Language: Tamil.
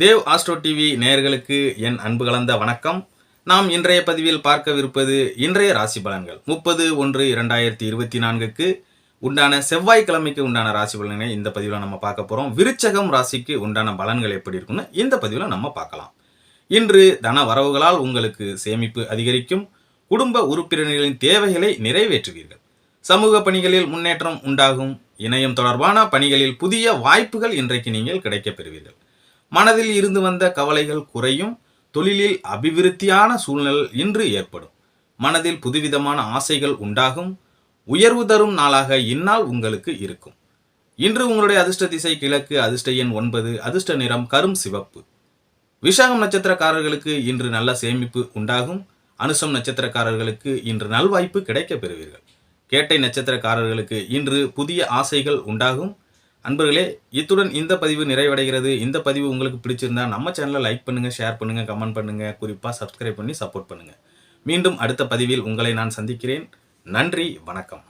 தேவ் ஆஸ்ட்ரோ டிவி நேயர்களுக்கு என் அன்பு கலந்த வணக்கம். நாம் இன்றைய பதிவில் பார்க்கவிருப்பது இன்றைய ராசி பலன்கள். முப்பது ஒன்று இரண்டாயிரத்தி இருபத்தி நான்குக்கு உண்டான செவ்வாய்க்கிழமைக்கு உண்டான ராசி பலன்களை இந்த பதிவில் நம்ம பார்க்க போகிறோம் விருச்சகம் ராசிக்கு உண்டான பலன்கள் எப்படி இருக்குன்னு இந்த பதிவில் நம்ம பார்க்கலாம். இன்று தன வரவுகளால் உங்களுக்கு சேமிப்பு அதிகரிக்கும். குடும்ப உறுப்பினர்களின் தேவைகளை நிறைவேற்றுவீர்கள். சமூக பணிகளில் முன்னேற்றம் உண்டாகும். இணையம் தொடர்பான பணிகளில் புதிய வாய்ப்புகள் இன்றைக்கு நீங்கள் கிடைக்கப் பெறுவீர்கள். மனதில் இருந்து வந்த கவலைகள் குறையும் தொழிலில் அபிவிருத்தியான சூழ்நிலை இன்று ஏற்படும். மனதில் புதுவிதமான ஆசைகள் உண்டாகும் உயர்வு தரும் நாளாக இந்நாள் உங்களுக்கு இருக்கும். இன்று உங்களுடைய அதிர்ஷ்ட திசை கிழக்கு அதிர்ஷ்ட எண் ஒன்பது அதிர்ஷ்ட நிறம் கரும் சிவப்பு. விஷாகம் நட்சத்திரக்காரர்களுக்கு இன்று நல்ல சேமிப்பு உண்டாகும். அனுசம் நட்சத்திரக்காரர்களுக்கு இன்று நல்வாய்ப்பு கிடைக்கப் பெறுவீர்கள். கேட்டை நட்சத்திரக்காரர்களுக்கு இன்று புதிய ஆசைகள் உண்டாகும். அன்பர்களே இத்துடன் இந்த பதிவு நிறைவடைகிறது. இந்த பதிவு உங்களுக்கு பிடிச்சிருந்தா நம்ம சேனலை லைக் பண்ணுங்கள் ஷேர் பண்ணுங்கள் கமெண்ட் பண்ணுங்கள் குறிப்பாக சப்ஸ்கிரைப் பண்ணி சப்போர்ட் பண்ணுங்கள் மீண்டும் அடுத்த பதிவில் உங்களை நான் சந்திக்கிறேன். நன்றி வணக்கம்.